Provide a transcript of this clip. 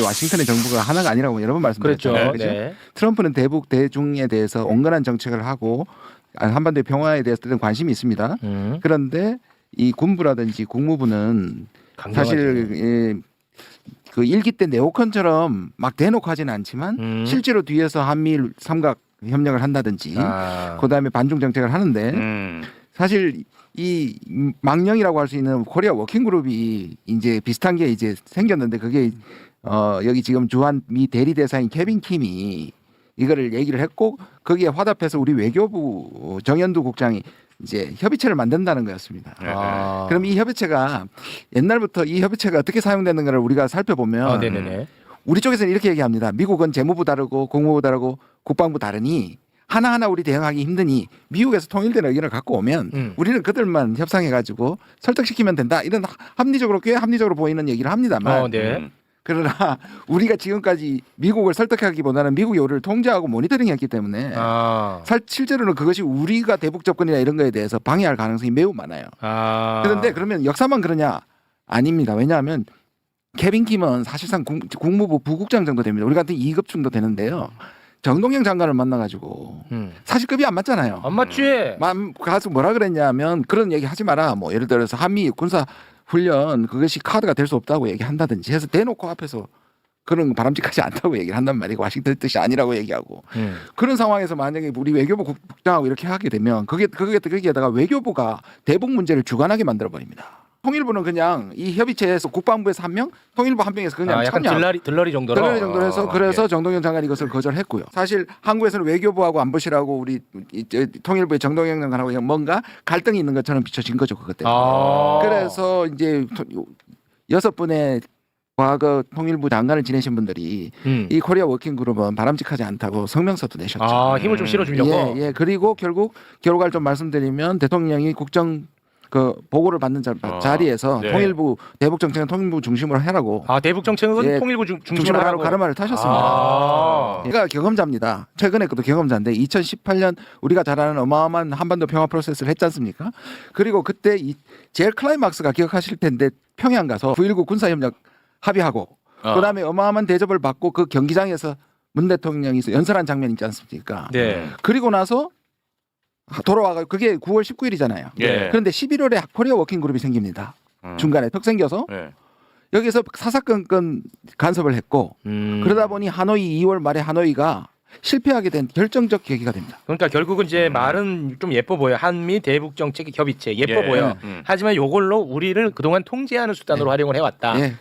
와싱턴의 정부가 하나가 아니라고 여러 번. 말씀드렸잖아요. 그죠? 네. 트럼프는 대북 대중에 대해서 온건한 정책을 하고 아, 한반도의 평화에 대해서 는 관심이 있습니다. 음. 그런데 이 군부라든지 국무부는. 사실 예, 그 일기 때 네오컨처럼 막 대놓고 하지는 않지만 음. 실제로 뒤에서 한미일 삼각 협력을 한다든지 아. 그다음에 반중 정책을 하는데 음. 사실 이 망령이라고 할 수 있는 코리아 워킹 그룹이 이제 비슷한 게 이제 생겼는데 그게 어 여기 지금 주한 미 대리 대사인 케빈 킴이 이거를 얘기를 했고 거기에 화답해서 우리 외교부 정현두 국장이 이제 협의체를 만든다는 거였습니다. 네. 아. 그럼 이 협의체가 옛날부터 이 협의체가 어떻게 사용되는가를 우리가 살펴보면 아. 우리 쪽에서는 이렇게 얘기합니다. 미국은 재무부 다르고 국무부 다르고 국방부 다르니 하나하나 우리 대응하기 힘드니 미국에서 통일된 의견을 갖고 오면 음. 우리는 그들만 협상해 가지고 설득시키면 된다. 이런 합리적으로 꽤 합리적으로 보이는 얘기를 합니다만 어, 네. 음. 그러나 우리가 지금까지 미국을 설득하기보다는 미국이 우리를 통제하고 모니터링했기 때문에 아. 살, 실제로는 그것이 우리가 대북 접근이나 이런 거에 대해서 방해할 가능성이 매우 많아요. 아. 그런데 그러면 역사만 그러냐? 아닙니다. 왜냐하면 케빈 킴은 사실상 국, 국무부 부국장 정도 됩니다. 우리 같은 2급 정도 되는데요. 정동영 장관을 만나가지고 음. 사실 급이 안 맞잖아요. 안 맞지? 맘 가서 뭐라 그랬냐면 그런 얘기 하지 마라. 뭐 예를 들어서 한미 군사 훈련 그것이 카드가 될 수 없다고 얘기한다든지 해서 대놓고 앞에서 그런 거 바람직하지 않다고 얘기를 한단 말이고 와싱턴 뜻이 아니라고 얘기하고 음. 그런 상황에서 만약에 우리 외교부 국- 국장하고 이렇게 하게 되면 그게 그게 거기에다가 외교부가 대북 문제를 주관하게 만들어 버립니다. 통일부는 그냥 이 협의체에서 국방부에서 한 명, 통일부 한 명에서 그냥 아, 약간 참여. 들러리 정도로. 그런 정도로 해서 아, 그래서 예. 정동영 장관이 이것을 거절했고요. 사실 한국에서는 외교부하고 안보실하고 우리 이- 통일부의 정동영 장관하고 뭔가 갈등이 있는 것처럼 비춰진 거죠 그것 때문에. 아. 그래서 이제 토- 여섯 분의 과거 통일부 장관을 지내신 분들이 음. 이 코리아 워킹 그룹은 바람직하지 않다고 성명서도 내셨죠. 아, 힘을 좀 실어 주려고. 예, 예. 그리고 결국 결과를 좀 말씀드리면 대통령이 국정 그 보고를 받는 자, 아, 자리에서 네. 통일부 대북 정책은 통일부 중심으로 해라고 아, 대북 정책은 예, 통일부 중, 중심으로 하라고. 가르마를 타셨습니다. 아. 얘가 경험자입니다. 최근에 그도 경험자인데 2018년 우리가 잘 아는 어마어마한 한반도 평화 프로세스를 했지 않습니까? 그리고 그때 이 제일 클라이막스가 기억하실 텐데 평양 가서 9.19 군사협력 합의하고 어. 그다음에 어마어마한 대접을 받고 그 경기장에서 문 대통령이 연설한 장면 있지 않습니까? 네. 그리고 나서 돌아와가 그게 9월 19일이잖아요. 예. 그런데 11월에 코리아 워킹 그룹이 생깁니다. 음. 중간에 턱 생겨서 예. 여기서 사사건건 간섭을 했고 음. 그러다 보니 하노이 2월 말에 하노이가 실패하게 된 결정적 계기가 됩니다. 그러니까 결국은 이제 음. 말은 좀 예뻐 보여. 한미 대북 정책 협의체 예뻐 예. 보여. 음. 하지만 요걸로 우리를 그동안 통제하는 수단으로 활용을 해왔다. 예.